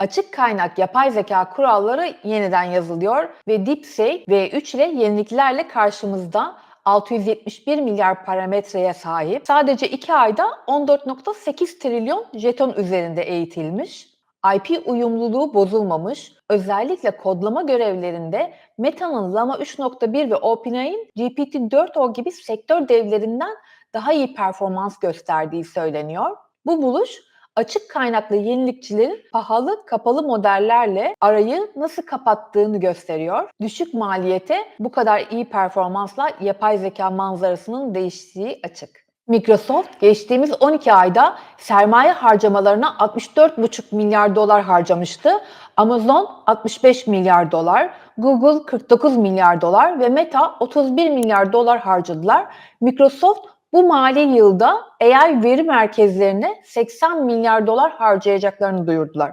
Açık kaynak yapay zeka kuralları yeniden yazılıyor ve DeepSeek V3 ile yeniliklerle karşımızda 671 milyar parametreye sahip. Sadece 2 ayda 14.8 trilyon jeton üzerinde eğitilmiş. IP uyumluluğu bozulmamış. Özellikle kodlama görevlerinde Meta'nın Llama 3.1 ve OpenAI'nin GPT-4o gibi sektör devlerinden daha iyi performans gösterdiği söyleniyor. Bu buluş açık kaynaklı yenilikçilerin pahalı kapalı modellerle arayı nasıl kapattığını gösteriyor. Düşük maliyete bu kadar iyi performansla yapay zeka manzarasının değiştiği açık. Microsoft geçtiğimiz 12 ayda sermaye harcamalarına 64,5 milyar dolar harcamıştı. Amazon 65 milyar dolar, Google 49 milyar dolar ve Meta 31 milyar dolar harcadılar. Microsoft bu mali yılda AI veri merkezlerine 80 milyar dolar harcayacaklarını duyurdular.